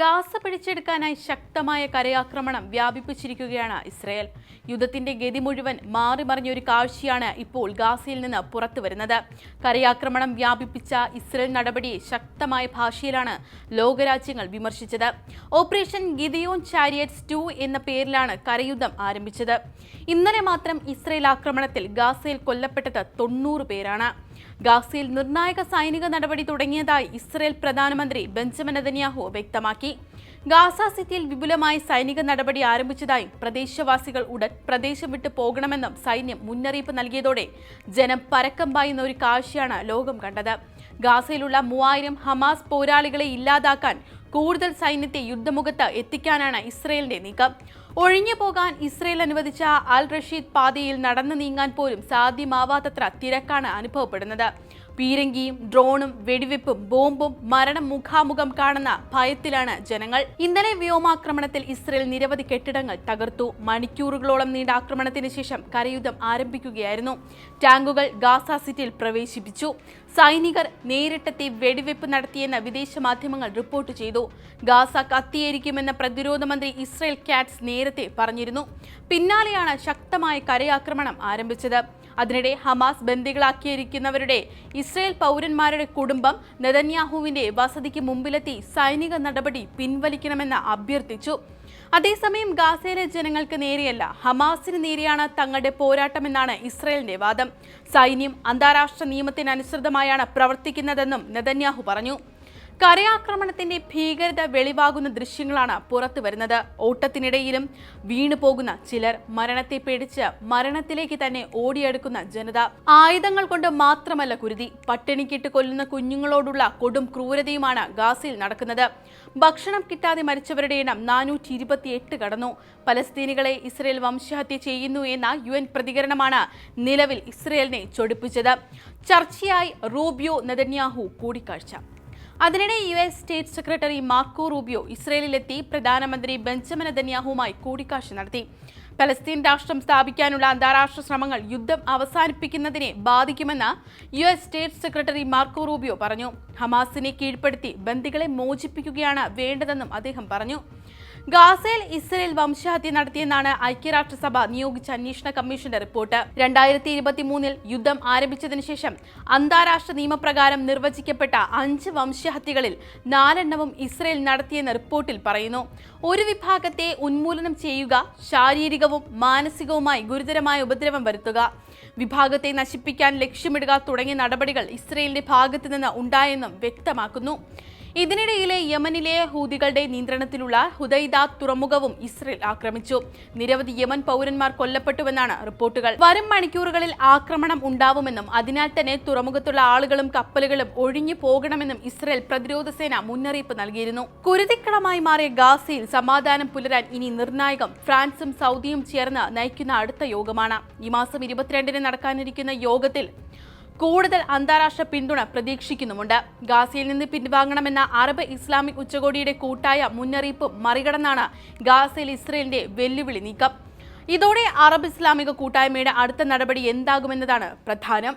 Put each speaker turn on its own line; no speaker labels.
Gaza പിടിച്ചെടുക്കാനായി ശക്തമായ കരയാക്രമണം വ്യാപിപ്പിച്ചിരിക്കുകയാണ് Israel. യുദ്ധത്തിന്റെ ഗതി മുഴുവൻ മാറി മറിഞ്ഞൊരു കാഴ്ചയാണ് ഇപ്പോൾ ഗാസയിൽ നിന്ന് പുറത്തു വരുന്നത് കരയാക്രമണം വ്യാപിപ്പിച്ച ഇസ്രയേൽ നടപടിയെ ശക്തമായ ഭാഷയിലാണ് ലോകരാജ്യങ്ങൾ വിമർശിച്ചത്. ഓപ്പറേഷൻ ഗിതിയോൺ ചാരിയറ്റ്സ് ടു എന്ന പേരിലാണ് കരയുദ്ധം ആരംഭിച്ചത്. ഇന്നലെ മാത്രം ഇസ്രയേൽ ആക്രമണത്തിൽ ഗാസയിൽ കൊല്ലപ്പെട്ടത് തൊണ്ണൂറ് പേരാണ്. ഗാസയിൽ നിർണായക സൈനിക നടപടി തുടങ്ങിയതായി ഇസ്രയേൽ പ്രധാനമന്ത്രി ബെഞ്ചമിൻ നെതന്യാഹു വ്യക്തമാക്കി. ഗാസ സിറ്റിയിൽ വിപുലമായ സൈനിക നടപടി ആരംഭിച്ചതായും പ്രദേശവാസികൾ ഉടൻ പ്രദേശം വിട്ട് പോകണമെന്നും സൈന്യം മുന്നറിയിപ്പ് നൽകിയതോടെ ജനം പരക്കം പായുന്ന ഒരു കാഴ്ചയാണ് ലോകം കണ്ടത്. ഗാസയിലുള്ള മൂവായിരം ഹമാസ് പോരാളികളെ ഇല്ലാതാക്കാൻ കൂടുതൽ സൈന്യത്തെ യുദ്ധമുഖത്ത് എത്തിക്കാനാണ് ഇസ്രയേലിന്റെ നീക്കം. ഒഴിഞ്ഞു പോകാൻ ഇസ്രയേൽ അനുവദിച്ച അൽ റഷീദ് പാതയിൽ നടന്നു നീങ്ങാൻ പോലും സാധ്യമാവാത്തത്ര തിരക്കാണ് അനുഭവപ്പെടുന്നത്. പീരങ്കിയും ഡ്രോണും വെടിവെപ്പും ബോംബും മരണം മുഖാമുഖം കാണുന്ന ഭയത്തിലാണ് ജനങ്ങൾ. ഇന്നലെ വ്യോമാക്രമണത്തിൽ ഇസ്രയേൽ നിരവധി കെട്ടിടങ്ങൾ തകർത്തു. മണിക്കൂറുകളോളം നീണ്ട ആക്രമണത്തിന് ശേഷം കരയുദ്ധം ആരംഭിക്കുകയായിരുന്നു. ടാങ്കുകൾ ഗാസ സിറ്റിയിൽ പ്രവേശിപ്പിച്ചു. സൈനികർ നേരിട്ടെത്തി വെടിവെപ്പ് നടത്തിയെന്ന് വിദേശ മാധ്യമങ്ങൾ റിപ്പോർട്ട് ചെയ്തു. ഗാസ കത്തിയേരിക്കുമെന്ന് പ്രതിരോധ മന്ത്രി ഇസ്രയേൽ കാറ്റ്സ് നേരത്തെ പറഞ്ഞിരുന്നു. പിന്നാലെയാണ് ശക്തമായ കരയാക്രമണം ആരംഭിച്ചത്. അതിനിടെ ഹമാസ് ബന്ദികളാക്കിയിരിക്കുന്നവരുടെ ഇസ്രയേൽ പൗരന്മാരുടെ കുടുംബം നെതന്യാഹുവിന്റെ വസതിക്ക് മുമ്പിലെത്തി സൈനിക നടപടി പിൻവലിക്കണമെന്ന് അഭ്യർത്ഥിച്ചു. അതേസമയം ഗാസയിലെ ജനങ്ങൾക്ക് നേരെയല്ല ഹമാസിന് നേരെയാണ് തങ്ങളുടെ പോരാട്ടമെന്നാണ് ഇസ്രയേലിന്റെ വാദം. സൈന്യം അന്താരാഷ്ട്ര നിയമത്തിനനുസൃതമായാണ് പ്രവർത്തിക്കുന്നതെന്നും നെതന്യാഹു പറഞ്ഞു. കരയാക്രമണത്തിന്റെ ഭീകരത വെളിവാകുന്ന ദൃശ്യങ്ങളാണ് പുറത്തു വരുന്നത്. ഓട്ടത്തിനിടയിലും വീണു പോകുന്ന ചിലർ മരണത്തെ പേടിച്ച് മരണത്തിലേക്ക് തന്നെ ഓടിയെടുക്കുന്ന ജനത. ആയുധങ്ങൾ കൊണ്ട് മാത്രമല്ല കുരുതി. പട്ടിണിക്കിട്ട് കൊല്ലുന്ന കുഞ്ഞുങ്ങളോടുള്ള കൊടും ക്രൂരതയുമാണ് ഗാസയിൽ നടക്കുന്നത്. ഭക്ഷണം കിട്ടാതെ മരിച്ചവരുടെ എണ്ണം നാനൂറ്റി ഇരുപത്തിയെട്ട് കടന്നു. പലസ്തീനികളെ ഇസ്രയേൽ വംശഹത്യ ചെയ്യുന്നു എന്ന യു എൻ പ്രതികരണമാണ് നിലവിൽ ഇസ്രയേലിനെ ചൊടിപ്പിച്ചത്. ചർച്ചയായി റൂബിയോ നെതന്യാഹു കൂടിക്കാഴ്ച. അതിനിടെ U S state secretary Marco Rubio ഇസ്രയേലിലെത്തി പ്രധാനമന്ത്രി ബെഞ്ചമിൻ നെതന്യാഹുവുമായി കൂടിക്കാഴ്ച നടത്തി. പലസ്തീൻ രാഷ്ട്രം സ്ഥാപിക്കാനുള്ള അന്താരാഷ്ട്ര ശ്രമങ്ങൾ യുദ്ധം അവസാനിപ്പിക്കുന്നതിനെ ബാധിക്കുമെന്ന് U S state secretary Marco Rubio പറഞ്ഞു. ഹമാസിനെ കീഴ്പ്പെടുത്തി ബന്ദികളെ മോചിപ്പിക്കുകയാണ് വേണ്ടതെന്നും അദ്ദേഹം പറഞ്ഞു. ഗാസയിൽ ഇസ്രയേൽ വംശഹത്യ നടത്തിയെന്നാണ് ഐക്യരാഷ്ട്രസഭ നിയോഗിച്ച അന്വേഷണ കമ്മീഷന്റെ റിപ്പോർട്ട്. രണ്ടായിരത്തി ഇരുപത്തി മൂന്നിൽ യുദ്ധം ആരംഭിച്ചതിനു ശേഷം അന്താരാഷ്ട്ര നിയമപ്രകാരം നിർവചിക്കപ്പെട്ട അഞ്ച് വംശഹത്യകളിൽ നാലെണ്ണവും ഇസ്രയേൽ നടത്തിയെന്ന് റിപ്പോർട്ടിൽ പറയുന്നു. ഒരു വിഭാഗത്തെ ഉന്മൂലനം ചെയ്യുക ശാരീരികവും മാനസികവുമായി ഗുരുതരമായ ഉപദ്രവം വരുത്തുക. വിഭാഗത്തെ നശിപ്പിക്കാൻ ലക്ഷ്യമിടുക തുടങ്ങിയ നടപടികൾ ഇസ്രയേലിന്റെ ഭാഗത്തു നിന്ന് ഉണ്ടായെന്നും വ്യക്തമാക്കുന്നു. ഇതിനിടയിലെ യമനിലെ ഹൂതികളുടെ നിയന്ത്രണത്തിലുള്ള ഹുദൈദ തുറമുഖവും ഇസ്രയേൽ ആക്രമിച്ചു. നിരവധി യമൻ പൗരന്മാർ കൊല്ലപ്പെട്ടുവെന്നാണ് റിപ്പോർട്ടുകൾ. വരും മണിക്കൂറുകളിൽ ആക്രമണം ഉണ്ടാവുമെന്നും അതിനാൽ തന്നെ തുറമുഖത്തുള്ള ആളുകളും കപ്പലുകളും ഒഴിഞ്ഞു പോകണമെന്നും ഇസ്രയേൽ പ്രതിരോധ സേന മുന്നറിയിപ്പ് നൽകിയിരുന്നു. കുരുതിക്കളമായി മാറിയ ഗാസയിൽ സമാധാനം പുലരാൻ ഇനി നിർണായകം ഫ്രാൻസും സൗദിയും ചേർന്ന് നയിക്കുന്ന അടുത്ത യോഗമാണ്. ഈ മാസം ഇരുപത്തിരണ്ടിന് നടക്കാനിരിക്കുന്ന യോഗത്തിൽ കൂടുതൽ അന്താരാഷ്ട്ര പിന്തുണ പ്രതീക്ഷിക്കുന്നുമുണ്ട്. ഗാസയിൽ നിന്ന് പിൻവാങ്ങണമെന്ന അറബ് ഇസ്ലാമിക് ഉച്ചകോടിയുടെ കൂട്ടായ മുന്നറിയിപ്പ് മറികടന്നാണ് ഗാസയിൽ ഇസ്രയേലിന്റെ വെല്ലുവിളി നീക്കം. ഇതോടെ അറബ് ഇസ്ലാമിക കൂട്ടായ്മയുടെ അടുത്ത നടപടി എന്താകുമെന്നതാണ് പ്രധാനം.